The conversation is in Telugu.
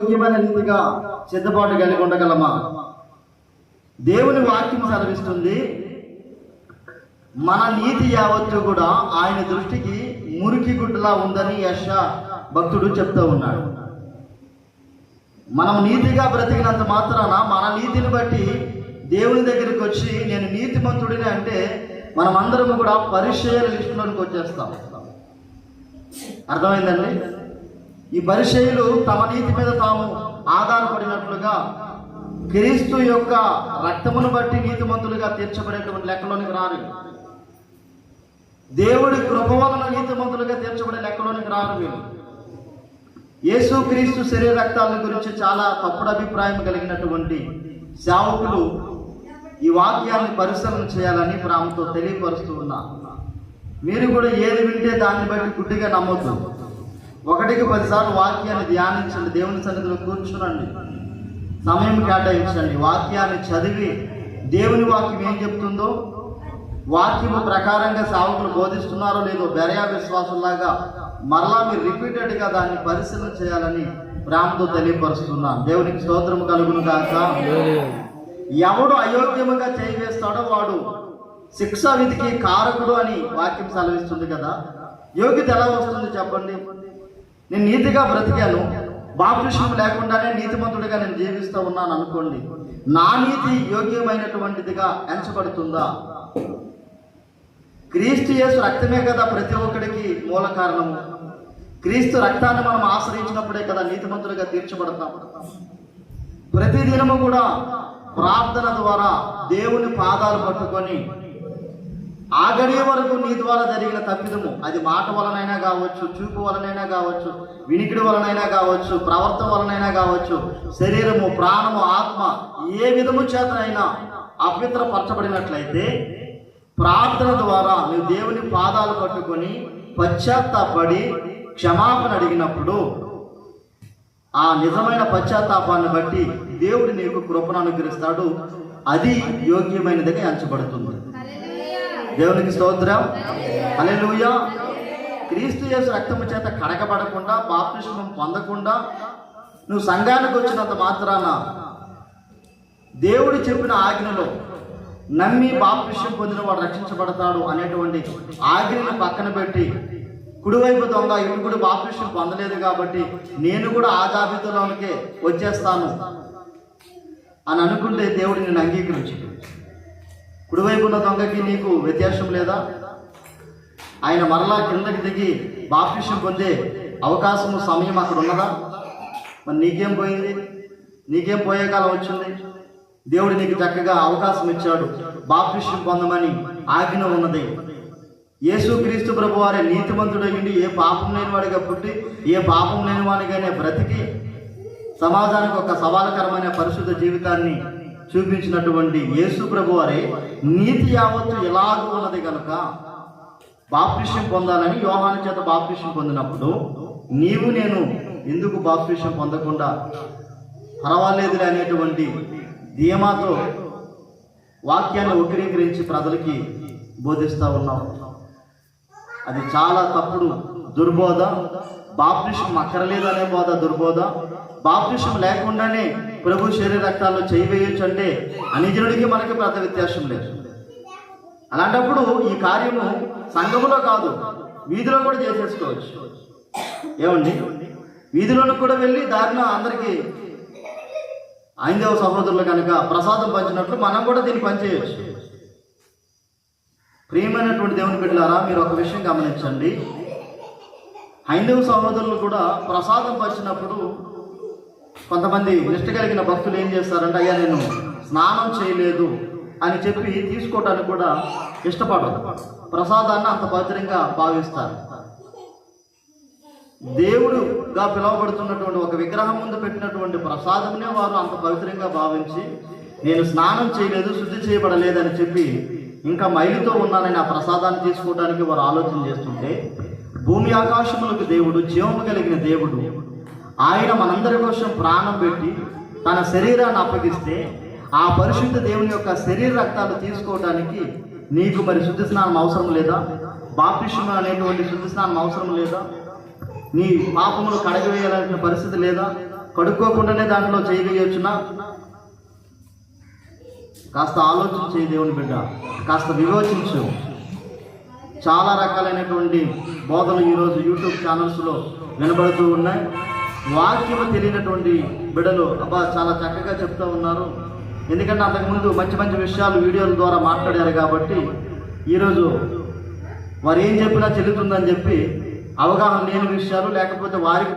యోగ్యమైన రీతిగా సిద్ధపాటు కలిగి ఉండగలమా? దేవుని వాక్యం సెలవిస్తుంది మన నీతి యావత్తు కూడా ఆయన దృష్టికి మురికి గుడ్డలా ఉందని యశ భక్తుడు చెప్తూ ఉన్నాడు. మనం నీతిగా బ్రతికినంత మాత్రాన మన నీతిని బట్టి దేవుని దగ్గరికి వచ్చి నేను నీతిమంతుడిని అంటే మనం అందరం కూడా పరిచయ లిస్టులోనికి వచ్చేస్తాం. అర్థమైందండి? ఈ పరిచయులు తమ నీతి మీద తాము ఆధారపడినట్లుగా క్రీస్తు యొక్క రక్తమును బట్టి నీతిమంతులుగా తీర్చబడేటువంటి లెక్కలోనికి రారు. దేవుడి కృప వలన నీతిమంతులుగా తీర్చబడే లెక్కలోనికి రారు వీళ్ళు. యేసు క్రీస్తు శరీర రక్తాల గురించి చాలా తప్పుడు అభిప్రాయం కలిగినటువంటి సేవకులు ఈ వాక్యాన్ని పరిశీలన చేయాలని ప్రాముతో తెలియపరుస్తూ ఉన్నా మీరు కూడా ఏది వింటే దాన్ని బట్టి గుడ్డిగా నమ్మొద్దు. ఒకటికి పదిసార్లు వాక్యాన్ని ధ్యానించండి దేవుని సన్నిధిలో కూర్చునండి. సమయం కేటాయించండి. వాక్యాన్ని చదివి దేవుని వాక్యం ఏం చెప్తుందో వాక్యము ప్రకారంగా సేవకులు బోధిస్తున్నారో లేదో బెరయా విశ్వాసంలాగా మరలా మీరు రిపీటెడ్గా దాన్ని పరిశీలన చేయాలని ప్రేమతో తెలియపరుస్తున్నాను. దేవునికి స్తోత్రం కలుగును కాక ఎవడు అయోగ్యముగా చేయివేస్తాడో వాడు శిక్ష విధికి కారకుడు అని వాక్యం సెలవిస్తుంది కదా. యోగ్యత ఎలా వస్తుంది చెప్పండి? నేను నీతిగా బ్రతికాను. బాప్టిషన్ లేకుండానే నీతిమంతుడిగా నేను జీవిస్తూ ఉన్నాను అనుకోండి నా నీతి యోగ్యమైనటువంటిదిగా ఎంచబడుతుందా? క్రీస్తు యేసు రక్తమే కదా ప్రతి ఒక్కడికి మూల కారణము. క్రీస్తు రక్తాన్ని మనం ఆశ్రయించినప్పుడే కదా నీతిమంతులుగా తీర్చబడతాం. ప్రతి దినము కూడా ప్రార్థన ద్వారా దేవుని పాదాలు పట్టుకొని ఆ గడియ వరకు నీ ద్వారా జరిగిన తప్పిదము. అది మాట వలనైనా కావచ్చు చూపు వలనైనా కావచ్చు వినికిడి వలనైనా కావచ్చు ప్రవర్తన వలనైనా కావచ్చు శరీరము ప్రాణము ఆత్మ ఏ విధము చేతనైనా అపవిత్రపరచబడినట్లయితే ప్రార్థన ద్వారా నువ్వు దేవుని పాదాలు పట్టుకొని పశ్చాత్తాపడి క్షమాపణ అడిగినప్పుడు ఆ నిజమైన పశ్చాత్తాపాన్ని బట్టి దేవుడు నీకు కృపను అనుగ్రహిస్తాడు. అది యోగ్యమైనదిగా ఎంచబడుతుంది దేవునికి స్తోత్రం. అలెలుయ క్రీస్తు యేసు రక్తము చేత కడగబడకుండా బాప్తిష్మం పొందకుండా నువ్వు సంఘానికి వచ్చినంత మాత్రాన దేవుడు చెప్పిన ఆజ్ఞలో నమ్మి బాప్తిష్యం పొందిన వాడు రక్షించబడతాడు అనేటువంటి ఆజ్ఞని పక్కన పెట్టి కుడివైపు దొంగ ఇవి కూడా బాప్తిష్యం పొందలేదు కాబట్టి నేను కూడా ఆ జాబితాలోనికే వచ్చేస్తాను అని అనుకుంటే దేవుడు నేను అంగీకరించు కుడివైపు ఉన్న దొంగకి నీకు వ్యత్యాసం లేదా? ఆయన మరలా కిందకి దిగి బాప్టిషం పొందే అవకాశము సమయం అక్కడ ఉన్నదా? మరి నీకేం పోయింది? నీకేం పోయే కాలం వచ్చింది? దేవుడు నీకు చక్కగా అవకాశం ఇచ్చాడు. బాప్టిషం పొందమని ఆజ్ఞ ఉన్నది. యేసు క్రీస్తు ప్రభు వారే నీతిమంతుడయ్యండి ఏ పాపం లేని వాడిగా పుట్టి ఏ పాపం లేని వాడిగానే బ్రతికి సమాజానికి ఒక సవాలకరమైన పరిశుద్ధ జీవితాన్ని చూపించినటువంటి యేసు ప్రభు వారి నీతి యావత్తు ఎలాగూ ఉన్నది కనుక బాప్తిష్యం పొందాలని యోహాన చేత బాప్తిష్యం పొందినప్పుడు నీవు నేను ఎందుకు బాప్తిష్యం పొందకుండా పర్వాలేదులే అనేటువంటి ధీమాతో వాక్యాన్ని వక్రీకరించి ప్రజలకి బోధిస్తూ ఉన్నాం. అది చాలా తప్పుడు దుర్బోధ. బాప్తిష్యం అక్కరలేదు అనే బోధ దుర్బోధ. బాప్తిష్టం లేకుండానే ప్రభు శరీర రక్తాల్లో చేయి వేయొచ్చు అంటే అనిజనుడికి మనకి పెద్ద వ్యత్యాసం లేదు. అలాంటప్పుడు ఈ కార్యము సంఘములో కాదు వీధిలో కూడా చేసేసుకోవచ్చు. ఏమండి? వీధిలోకి కూడా వెళ్ళి దారిన అందరికీ ఐందవ సహోదరులు కనుక ప్రసాదం పంచినట్లు మనం కూడా దీన్ని పనిచేయవచ్చు ప్రియమైనటువంటి దేవుని బిడ్డలారా మీరు ఒక విషయం గమనించండి. హైందవ సహోదరులు కూడా ప్రసాదం పంచినప్పుడు కొంతమంది నిష్ట కలిగిన భక్తులు ఏం చేస్తారంటే అయ్యా నేను స్నానం చేయలేదు అని చెప్పి తీసుకోవటానికి కూడా ఇష్టపడరు. ప్రసాదాన్ని అంత పవిత్రంగా భావిస్తారు. దేవుడుగా పిలువబడుతున్నటువంటి ఒక విగ్రహం ముందు పెట్టినటువంటి ప్రసాదంనే వారు అంత పవిత్రంగా భావించి నేను స్నానం చేయలేదు శుద్ధి చేయబడలేదని చెప్పి ఇంకా మైలుతో ఉన్నానని ఆ ప్రసాదాన్ని తీసుకోవడానికి వారు ఆలోచన చేస్తుంటే భూమి ఆకాశములకు దేవుడు జీవము కలిగిన దేవుడు ఆయన మనందరి కోసం ప్రాణం పెట్టి తన శరీరాన్ని అప్పగిస్తే ఆ పరిశుద్ధ దేవుని యొక్క శరీర రక్తాలు తీసుకోవడానికి నీకు మరి శుద్ధి స్నానం అవసరం లేదా? బాప్తిష్యం అనేటువంటి శుద్ధి స్నానం అవసరం లేదా? నీ పాపములు కడగవేయాలనే పరిస్థితి లేదా? కడుక్కోకుండానే దాంట్లో చేయగలిగొచ్చునా? కాస్త ఆలోచన చేయి దేవుని బిడ్డ. కాస్త వివోచించు. చాలా రకాలైనటువంటి బోధలు ఈరోజు యూట్యూబ్ ఛానల్స్లో వినబడుతూ ఉన్నాయి. వాక్యము తెలియనటువంటి బిడలు అబ్బా చాలా చక్కగా చెప్తూ ఉన్నారు. ఎందుకంటే అంతకుముందు మంచి మంచి విషయాలు వీడియోల ద్వారా మాట్లాడారు కాబట్టి ఈరోజు వారు ఏం చెప్పినా చెల్లుతుందని చెప్పి అవగాహన లేని విషయాలు లేకపోతే వారికి